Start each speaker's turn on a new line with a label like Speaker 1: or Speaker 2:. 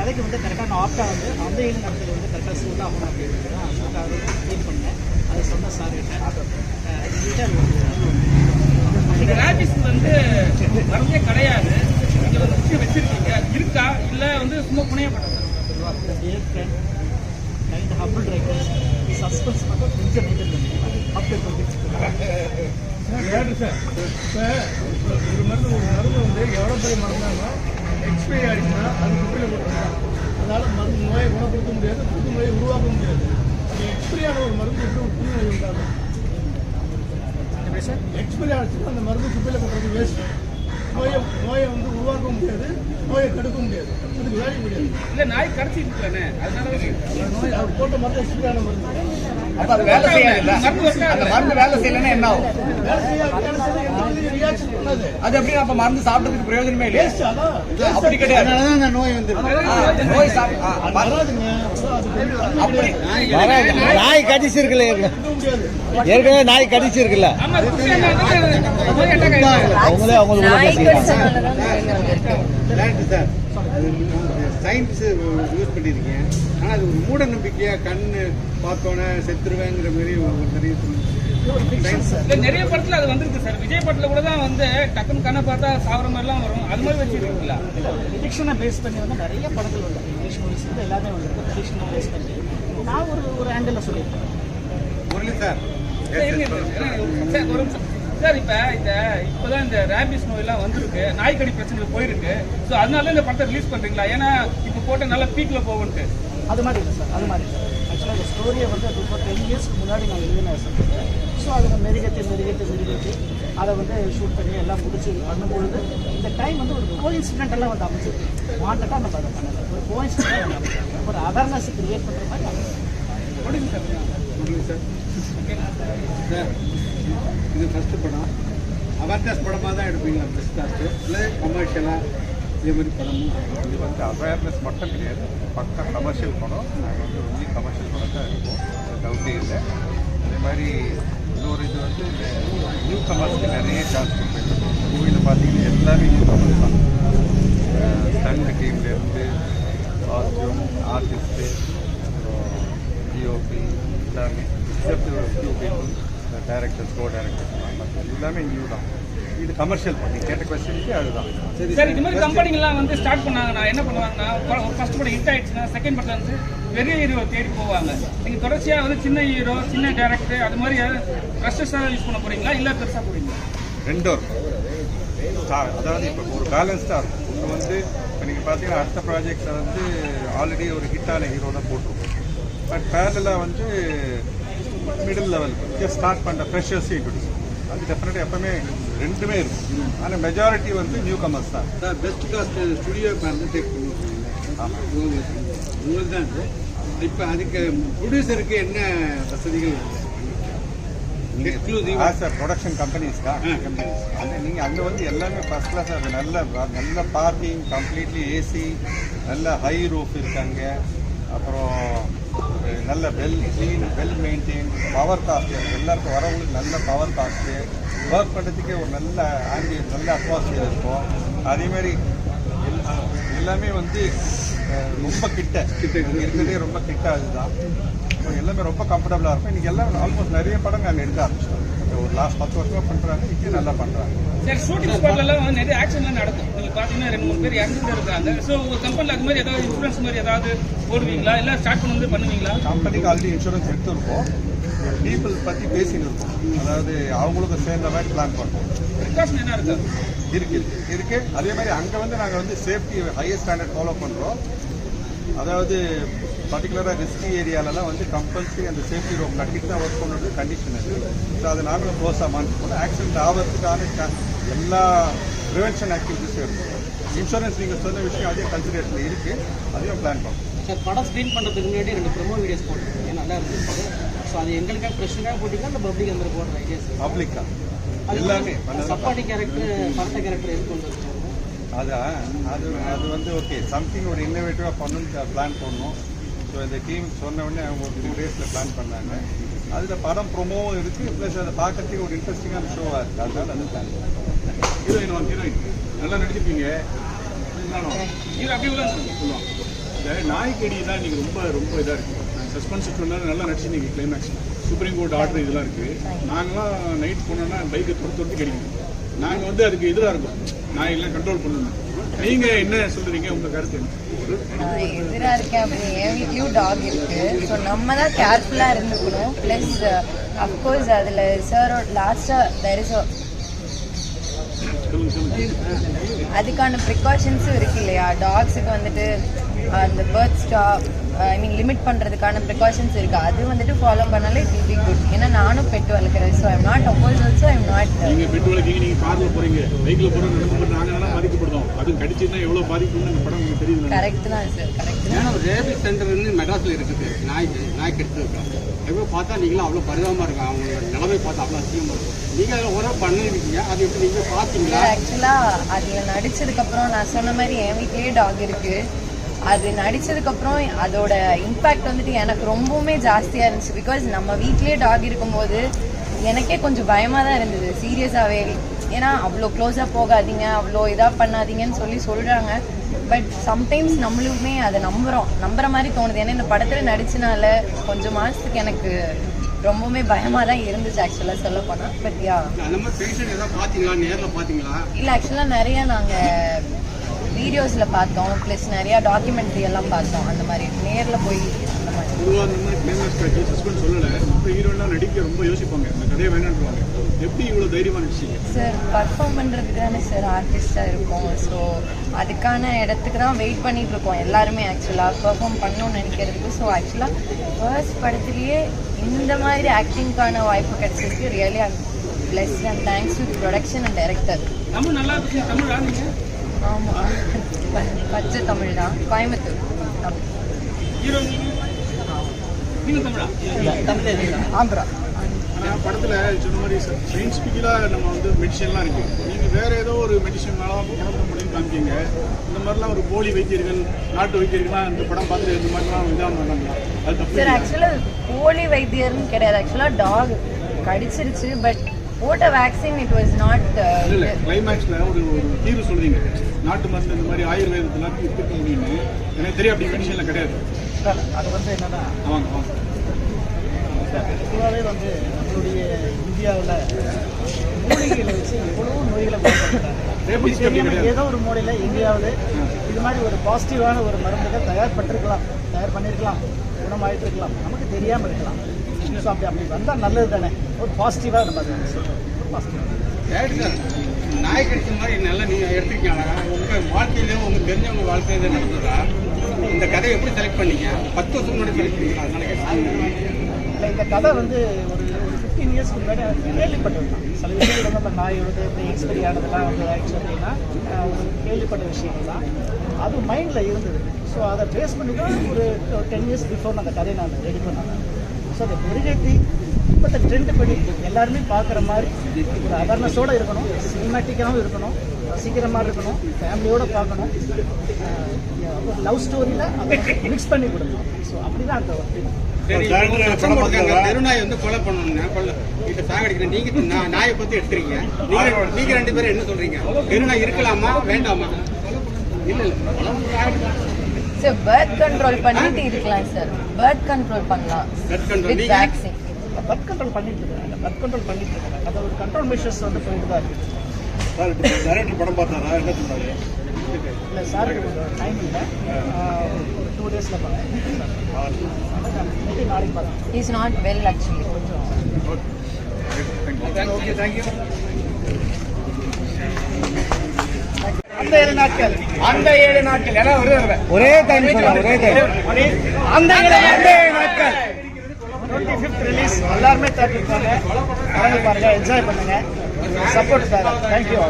Speaker 1: கதைக்கு வந்து கரெக்டாக நான் ஆப்டா வந்து அந்த ஏழு நடந்தது வந்து கரெக்டாக சூட் ஆகணும் அப்படின்றது தான் சூட்டாக ஃபீல் பண்ணேன். அதை சொன்ன சார்
Speaker 2: இந்த ரேபிஸ் வந்து மருந்தே கிடையாது. இங்க ஒரு விஷயம் வச்சிருக்கீங்க. இருக்கா? இல்ல வந்து சும்மா புனையப்பட்டது?
Speaker 1: டியர் ஃப்ரெண்ட் ரைட்டர்ஸ் சஸ்பென்ஸ் மட்டும் கொஞ்சம் மெயின்டைன் பண்ணிக்கலாம் அப்படி பண்ணிட்டு
Speaker 3: ஏன்னு சார் இப்போ ஒரு மருந்து ஒரு மருந்து வந்து எவ்வளோ பெரிய மருந்தாலும் எக்ஸ்பைரி ஆகிடுச்சுன்னா அது குப்பையில் போட்டுருக்காங்க அதனால மருந்து நோயை குணப்படுத்த முடியாது புது நோயை உருவாக்க முடியாது. அது எக்ஸ்பைரி ஆன ஒரு மருந்து எப்படி ஒரு புது நோய் உண்டாகும் எக்ஸ்பைரி ஆகிடுச்சுன்னா அந்த மருந்து குப்பையில் போட்டுறது வேஸ்ட் நோயை நோயை வந்து உருவாக்க முடியாது நோயை தடுக்க முடியாது. அதுக்கு வேலை முடியாது
Speaker 2: இல்ல நாய் கடிச்சிட்டு இருக்கானே. அதனால
Speaker 3: நோய் அவர் போட்ட மருந்து எக்ஸ்பைரி ஆன மருந்து.
Speaker 4: அப்ப அது வேலை அந்த
Speaker 2: ஆகல.
Speaker 4: மருந்து வேலை செய்யலைன்னா என்ன ஆகும்?
Speaker 3: வேலை செய்யாது
Speaker 4: அது எப்படி அப்ப மருந்து சாப்பிட்டதுக்கு பிரயோஜனமே இல்லையா? அப்படி கிடையாது.
Speaker 5: அந்த நோய் வந்து
Speaker 4: நோய் அப்படி.
Speaker 5: நாய் கடிச்சிருக்குல்ல. ஏற்கனவே. நாய் கடிச்சிருக்குல்ல. அவங்களே அவங்களுக்கு
Speaker 6: சயின்ஸ் யூஸ் பண்ணியிருக்கீங்க. ஆனால் அது ஒரு மூட நம்பிக்கையா கண்ணு பார்த்தோன்னே செத்துருவேங்கிற மாதிரி ஒரு நிறைய
Speaker 2: இல்ல நிறைய படத்துல அது வந்திருக்கு சார் விஜய் படத்துல கூட தான் வந்து டக்குன்னு கண்ணை பார்த்தா சாவர மாதிரிலாம் வரும். அது மாதிரி வச்சிருக்கீங்களா?
Speaker 1: ப்ரிடிக்ஷனை பேஸ் பண்ணி வந்து நிறைய படங்கள் வந்திருக்கு. இங்கிலீஷ் மூவிஸ் வந்து எல்லாமே வந்திருக்கு. ப்ரிடிக்ஷனை பேஸ் பண்ணி. நான் ஒரு ஒரு ஆங்கிளில் சொல்லியிருக்கேன்.
Speaker 6: முரளி சார்
Speaker 2: ஒரு நிமிஷம். சார் இப்ப இந்த இப்பதான் இந்த ரேபிஸ் நோயெல்லாம் வந்திருக்கு. நாய்க்கடி பிரச்சனை போயிருக்கு. ஸோ அதனால இந்த படத்தை ரிலீஸ் பண்றீங்களா? ஏன்னா இப்போ போட்ட நல்ல பீக்ல போகும்ட்டு.
Speaker 1: அது மாதிரி இல்லை சார் அது மாதிரி ஆக்சுவலாக அந்த ஸ்டோரியை வந்து அது இப்போ டென் இயர்ஸ்க்கு முன்னாடி நான் எழுதினேன் சப்ஜெக்ட் ஸோ அதை மெருகத்தை மெருகத்தை மெருகத்தி அதை வந்து ஷூட் பண்ணி எல்லாம் முடிச்சு பண்ணும்பொழுது இந்த டைம் வந்து ஒரு கோயின்சிடென்ட் எல்லாம் வந்து அமைச்சிருக்கு வாண்டட்டாக நம்ம அதை பண்ணல. ஒரு கோயின்சிடென்ட் வந்து ஒரு அவேர்னஸ் கிரியேட் பண்ணுற மாதிரி அமைச்சிருக்கு
Speaker 2: முடிஞ்சு சார்.
Speaker 6: சார். இது ஃபர்ஸ்ட் படம். அவேர்னஸ் படமாக தான் எடுப்பீங்களா ஃபர்ஸ்ட் காஸ்ட்டு இல்லை கமர்ஷியலாக இதே மாதிரி படமும்
Speaker 7: இது வந்து அவேர்னஸ் மட்டும் கிடையாது. பக்கா கமர்ஷியல் படம் நாங்கள் வந்து ஒன்லி கமர்ஷியல் படம் தான் டவுட்டே இல்லை. அதே மாதிரி இன்னொரு இது வந்து நியூ கமர்ஸ்க்கு நிறைய சான்ஸ் கொடுப்பேன் மூவியில் பார்த்தீங்கன்னா எல்லாமே நியூ கமர்ஸ் தான் ஸ்டண்ட் டீம்லேருந்து காஸ்டியூம் ஆர்டிஸ்ட்டு அப்புறம் டிஓபி எல்லாமே except few people co directors எல்லாமே நியூ தான். கமர்ஷியல் பண்ணி. கேட்ட கொஸ்டினுக்கு அதுதான்.
Speaker 2: சார் இது மாதிரி கம்பெனிங்கெல்லாம் வந்து ஸ்டார்ட் பண்ணாங்கன்னா என்ன பண்ணுவாங்கன்னா படம் ஒரு ஃபர்ஸ்ட் படம் ஹிட் ஆயிடுச்சுன்னா செகண்ட் படத்துல வந்து பெரிய ஹீரோ தேடி போவாங்க. நீங்க தொடர்ச்சியா வந்து சின்ன ஹீரோ சின்ன டேரக்டர் அது மாதிரி ஃப்ரெஷர்ஸாக யூஸ் பண்ண போறீங்களா இல்ல பெருசா போறீங்களா
Speaker 7: ரெண்டும் இருக்கும் அதாவது இப்போ ஒரு பேலன்ஸ்டாக இருக்கும் இப்போ வந்து இப்போ நீங்கள் பார்த்தீங்கன்னா அடுத்த ப்ராஜெக்ட்ஸை வந்து ஆல்ரெடி ஒரு ஹிட்டான ஹீரோ தான் போட்டிருக்கோம். பட் பேரலாக வந்து மிடில் லெவல் ஸ்டார்ட் பண்ணுற ஃப்ரெஷர்ஸையும் இன்ட்ரடியூஸ் அது டெஃபினட்டாக எப்பவுமே ரெண்டுமே இருக்கும். ஆனால் மெஜாரிட்டி வந்து நியூ கமர்ஸ் தான்
Speaker 6: sir best cast studio take உங்களுக்கு தான் இப்போ அதுக்கு ப்ரொடியூசருக்கு என்ன வசதிகள் exclusive
Speaker 7: as a production
Speaker 6: companies
Speaker 7: அது நீங்கள் அங்கே வந்து எல்லாமே ஃபஸ்ட் கிளாஸ் அது நல்ல நல்ல பார்க்கிங் கம்ப்ளீட்லி ஏசி நல்ல ஹை ரூஃப் இருக்காங்க அப்புறம் நல்ல well clean well maintain power cast எல்லாருக்கும் வரவங்களுக்கு நல்ல பவர் காஸ்ட்டு ஒர்க் பண்ணுறதுக்கே ஒரு நல்ல ஆம்பியன்ஸ் நல்ல அட்மாஸ்பியர் இருக்கும். அதேமாதிரி எல்லாமே வந்து ரொம்ப கிட்ட. கிட்ட இருக்கிறதே ரொம்ப கிட்ட அதுதான். எல்லாமே ரொம்ப கம்ஃபர்டபுளாக இருக்கும். இன்றைக்கி எல்லாம் ஆல்மோஸ்ட் நிறைய படம் நாங்கள் எடுக்க ஆரம்பிச்சிட்டோம் ஒரு லாஸ்ட் பத்து வருஷமாக பண்ணுறாங்க இப்பயும் நல்லா பண்ணுறாங்க
Speaker 2: சரி ஷூட்டிங் ஸ்பாட்ல எல்லாம் வந்து நிறைய ஆக்ஷன்லாம் நடக்கும். நீங்க பாத்தீங்கன்னா ரெண்டு மூணு பேர் இறந்துட்டு இருக்காங்க. ஸோ உங்க கம்பெனில அது மாதிரி ஏதாவது இன்சூரன்ஸ் மாதிரி ஏதாவது போடுவீங்களா? இல்ல ஸ்டார்ட் பண்ணி பண்ணுவீங்களா?
Speaker 7: கம்பெனிக்கு ஆல்ரெடி இன்சூரன்ஸ் எடுத்திருக்கோம். பீப்புள் பற்றி பேசின்னு இருக்கோம். அதாவது அவங்களுக்கும் சேர்ந்த மாதிரி பிளான் பண்ணுறோம்
Speaker 2: ப்ரிகாஷன் என்ன இருக்கு?
Speaker 7: இருக்கு இருக்கு. இருக்கு. அதே மாதிரி அங்கே வந்து நாங்கள் வந்து சேஃப்டி ஹையர் ஸ்டாண்டர்ட் ஃபாலோ பண்ணுறோம் அதாவது பர்டிகுலராக ரிஸ்கி ஏரியாலலாம் வந்து கம்பல்சரி அந்த சேஃப்டி ரோப் கட்டிட்டு தான் ஒர்க் பண்ணுறது கண்டிஷன் அது ஸோ அதை நாங்களும் க்ளோஸாக மாற்றிப்போம் ஆக்சிடென்ட் ஆகிறதுக்கான எல்லா ப்ரிவென்ஷன் ஆக்டிவிட்டிஸும் இருக்கும் இன்சூரன்ஸ் நீங்கள் சொன்ன விஷயம் அதையும் கன்சிடரேஷன் இருக்குது அதையும் பிளான் பண்ணுறோம்
Speaker 1: சார் படம் ஸ்க்ரீன் பண்ணுறதுக்கு முன்னாடி ரெண்டு ப்ரொமோ வீடியோஸ் போட்டிருக்கீங்க நல்லா இருந்துச்சு ஸோ அது எங்களுக்காக ப்ரெஷனாக போட்டிங்களா இல்லை பப்ளிக் அந்த போடுற ஐடியாஸ்
Speaker 7: பப்ளிக்கா எல்லாமே
Speaker 1: சப்பாட்டி கேரக்டர் படத்த கேரக்டர் எது கொண்டு
Speaker 7: அதான். அது அது வந்து ஓகே சம்திங் ஒரு இன்னோவேட்டிவாக பண்ணணும்னு பிளான் பண்ணோம் ஸோ இந்த டீம் சொன்ன உடனே அவங்க ஒரு டூ டேஸில் பிளான் பண்ணாங்க. அதில் படம் ப்ரொமோவும் இருக்குது ப்ளஸ் அதை பார்க்கறதுக்கு ஒரு இன்ட்ரெஸ்டிங்கான ஷோவாக இருக்குது அதனால அது பிளான்
Speaker 3: ஹீரோயின் வாங்க ஹீரோயின் நல்லா நடிச்சிருப்பீங்க. இருந்தாலும்
Speaker 2: இது அப்படி
Speaker 3: இந்த நாய்க்கடி தான் நீங்கள் ரொம்ப ரொம்ப இதாக இருக்குது சஸ்பென்ஸ் த்ரில்லர் நல்லா நடிச்சிருந்தீங்க கிளைமேக்ஸ் சுப்ரீம் கோர்ட் ஆர்டர் இதெல்லாம் இருக்குது நாங்களாம் நைட் போனோம்னா பைக்கை துரத்து துரத்து கிடைக்கும் நாங்கள் வந்து அதுக்கு எதிராக இருக்கோம். நாயெல்லாம் கண்ட்ரோல் பண்ணணும். நீங்கள் என்ன சொல்கிறீங்க உங்கள் கருத்து என்ன?
Speaker 8: நான் இருக்கேன் அப்படி என் வீட்லேயும் டாக் இருக்கு. ஸோ நம்ம தான் கேர்ஃபுல்லாக இருந்துக்கணும். ப்ளஸ் அஃப்கோர்ஸ் அதில் சார் லாஸ்ட்டாக தெர் இஸ் அதுக்கான ப்ரிகாஷன்ஸும் இருக்கு இல்லையா? டாக்ஸுக்கு வந்துட்டு uh, அந்த birth stop I mean limit பண்ணுறதுக்கான ப்ரிகாஷன்ஸ் இருக்குது அது வந்துட்டு ஃபாலோ பண்ணாலே இட் வில் பி குட் ஏன்னா நானும் பெட்டு வளர்க்குறேன். So I'm not oppose also I'm not
Speaker 3: நீங்கள் பெட் வளர்க்கீங்க நீங்கள் காரில் போகிறீங்க பைக்கில் போகிற அதுவும் கடிச்சிருந்தா எவ்வளோ பாதிக்கும்னு இந்த படம் உங்களுக்கு தெரியுது
Speaker 8: கரெக்ட் தான் சார் கரெக்ட் தான்.
Speaker 6: ஏன்னா ரேபிஸ் சென்டர் வந்து மெட்ராஸில் இருக்குது. நாய்க்கு நாய் கெடுத்து இருக்காங்க எவ்வளோ பார்த்தா நீங்களும் அவ்வளோ பரிதாபமாக இருக்கும் அவங்களோட நிலைமை பார்த்தா அவ்வளோ அசிங்கமாக இருக்கும் நீங்கள் அதில் ஒரு பண்ணிருக்கீங்க அது எப்படி நீங்கள் பார்த்தீங்களா?
Speaker 8: ஆக்சுவலாக அதில் நடிச்சதுக்கப்புறம் நான் சொன்ன மாதிரி என் வீட்லேயே டாக் இருக்கு. அது நடிச்சதுக்கப்புறம் அதோட இம்பேக்ட் வந்துட்டு எனக்கு ரொம்பவுமே ஜாஸ்தியாக இருந்துச்சு. பிகாஸ் நம்ம வீட்லேயே டாக் இருக்கும்போது எனக்கே கொஞ்சம் பயமாக தான் இருந்தது. சீரியஸாகவே ஏன்னா அவ்வளோ க்ளோஸாக போகாதீங்க அவ்வளோ இதாக பண்ணாதீங்கன்னு சொல்லி சொல்கிறாங்க பட் சம்டைம்ஸ் நம்மளுமே அதை நம்புகிறோம் நம்புற மாதிரி தோணுது. ஏன்னா இந்த படத்தில் நடிச்சனால கொஞ்சம் மாதத்துக்கு எனக்கு ரொம்பவுமே பயமாக தான் இருந்துச்சு ஆக்சுவலாக சொல்ல போனால் பட் யா இல்லை ஆக்சுவலாக நிறைய நாங்கள் வீடியோஸில் பார்த்தோம். ப்ளஸ் நிறையா டாக்குமெண்ட்ரி எல்லாம் பார்த்தோம். அந்த மாதிரி நேரில் போய் அந்த மாதிரி.
Speaker 3: நடிக்க ரொம்ப யோசிப்பாங்க. எப்படி இவ்வளோ தைரியமாக நடிச்சீங்க?
Speaker 8: சார் பர்ஃபார்ம் பண்ணுறதுக்கு தானே சார் ஆர்டிஸ்டாக இருக்கோம். ஸோ அதுக்கான இடத்துக்கு தான் வெயிட் பண்ணிட்டு இருக்கோம் எல்லாருமே ஆக்சுவலாக பெர்ஃபார்ம் பண்ணணும்னு நினைக்கிறதுக்கு. ஸோ ஆக்சுவலாக ஃபர்ஸ்ட் படத்துலேயே இந்த மாதிரி ஆக்டிங்க்கான வாய்ப்பு கிடைச்சிருக்கு. Really I'm bless and thanks to production and director
Speaker 2: Tamil நல்லா இருக்கு தமிழ் ஆனீங்க
Speaker 8: ஆமாம் பச்சை தமிழ் தான். கோயம்புத்தூர். தமிழ்
Speaker 2: ஹீரோ நீங்க? தமிழா?
Speaker 1: ஆந்திரா.
Speaker 3: சொன்ன மாதிரி சயின்டிஃபிக்கலாக நம்ம வந்து மெடிசன்லாம் இருக்குது நீங்கள் வேறு ஏதோ ஒரு மெடிசன்னால குணப்படுத்த முடியும்னு காமிக்கீங்க. இந்த மாதிரிலாம் ஒரு போலி வைத்தியர்கள் நாட்டு வைத்தியர்கள்லாம் இந்த படம் பார்த்து இந்த மாதிரிலாம் இதாக பண்ணாங்களா அது தப்பு
Speaker 8: சார்? ஆக்சுவலாக போலி வைத்தியர்னு கிடையாது. ஆக்சுவலாக டாக் கடிச்சிருச்சு பட் போட்ட வேக்சின் இட் வாஸ் நாட்
Speaker 3: இல்ல கிளைமேக்ஸ்ல ஒரு ஒரு தீர்வு சொல்றீங்க. நாட்டு மருந்து இந்த மாதிரி ஆயுர்வேதத்துல தீர்க்க முடியும்னு எனக்கு தெரியும் அப்படி மெடிசன்ல கிடையாது.
Speaker 1: அது வந்து என்னன்னா
Speaker 3: ஆமாங்க ஆமாங்க.
Speaker 1: பொதுவாகவே வந்து நம்மளுடைய இந்தியாவில் மூலிகைகளை வச்சு எவ்வளவோ நோய்களை
Speaker 3: கிடையாது.
Speaker 1: ஏதோ ஒரு மூலையில் எங்கேயாவது இது மாதிரி ஒரு பாசிட்டிவான ஒரு மருந்துகள் தயார் பண்ணிருக்கலாம் தயார் பண்ணியிருக்கலாம் குணமாயிட்டு இருக்கலாம் நமக்கு தெரியாமல் இருக்கலாம். ஸோ அப்படி அப்படி வந்தால் நல்லது தானே ஒரு பாசிட்டிவாக நம்ம அதை. ஒரு பாசிட்டிவாக
Speaker 6: நாய் கடிச்ச மாதிரி நல்லா நீங்கள் எடுத்துருக்கீங்களா உங்கள் வாழ்க்கையிலேயும் உங்களுக்கு தெரிஞ்சவங்க வாழ்க்கையில நடந்ததா? இந்த கதையை எப்படி செலக்ட் பண்ணீங்க? பத்து வருஷம் முன்னாடி செலக்ட் பண்ணீங்களா
Speaker 1: இந்த கதை வந்து ஒரு ஒரு ஃபிஃப்டீன் இயர்ஸ்க்கு முன்னாடி கேள்விப்பட்டது சில விஷயங்கள் வந்து நம்ம நாயோட எப்படி எக்ஸ்பெரி ஆனதெல்லாம் வந்து ஆயிடுச்சு அப்படின்னா ஒரு கேள்விப்பட்ட விஷயங்கள் தான். அது மைண்டில் இருந்தது. ஸோ அதை பேஸ் பண்ணி தான் ஒரு டென் இயர்ஸ் பிஃபோர் அந்த கதையை நான் ரெடி பண்ணேன். ஸோ அதை மெருகேற்றி இப்போ ட்ரெண்ட் படி எல்லாருமே பார்க்குற மாதிரி ஒரு அவேர்னஸோடு இருக்கணும் சினிமேட்டிக்காகவும் இருக்கணும் ரசிக்கிற மாதிரி இருக்கணும் ஃபேமிலியோடு பார்க்கணும் லவ் ஸ்டோரியில் அதை மிக்ஸ் பண்ணி கொடுக்கணும் ஸோ அப்படி தான் அந்த
Speaker 6: இப்போ தெருநாய் வந்து கொலை பண்ணணும். கொலை இதை சாகடிக்கிறேன் நீங்க நாயை பத்தி எடுத்துறீங்க நீங்க ரெண்டு பேரும் என்ன சொல்றீங்க? தெருநாய் இருக்கலாமா? வேண்டாமா? இல்ல இல்ல.
Speaker 8: சார் பர்த் கண்ட்ரோல் பண்ணிட்டு இருக்கலாம் சார் பர்த் கண்ட்ரோல் பண்ணலாம். வித்? வேக்சின்
Speaker 1: பர்த் கண்ட்ரோல் பண்ணிட்டு இருக்காங்க. பர்த் கண்ட்ரோல் பண்ணிட்டு இருக்காங்க. அது ஒரு கண்ட்ரோல் மெஷர்ஸ் வந்து போயிட்டு தான் இருக்கு.
Speaker 3: சார் டைரக்டர் படம் பார்த்தாரா? என்ன சொன்னாரு?
Speaker 1: இல்லை சார் டைம் இல்லை. ஒரு டூ டேஸில் நாளைக்கு பார்க்குறேன்
Speaker 8: is not well actually
Speaker 3: okay thank you
Speaker 1: அந்த ஏழு நாட்கள்
Speaker 4: அந்த ஏழு நாட்கள். ஏன்னா ஒரு
Speaker 5: ஒரே டைம் ஒரே டைம்
Speaker 1: அந்த ஏழு நாட்கள். டுவெண்ட்டி ஃபிஃப்த் ரிலீஸ் எல்லாருமே தேட்டருக்காங்க கலந்து பாருங்க என்ஜாய் பண்ணுங்க. Support sir thank you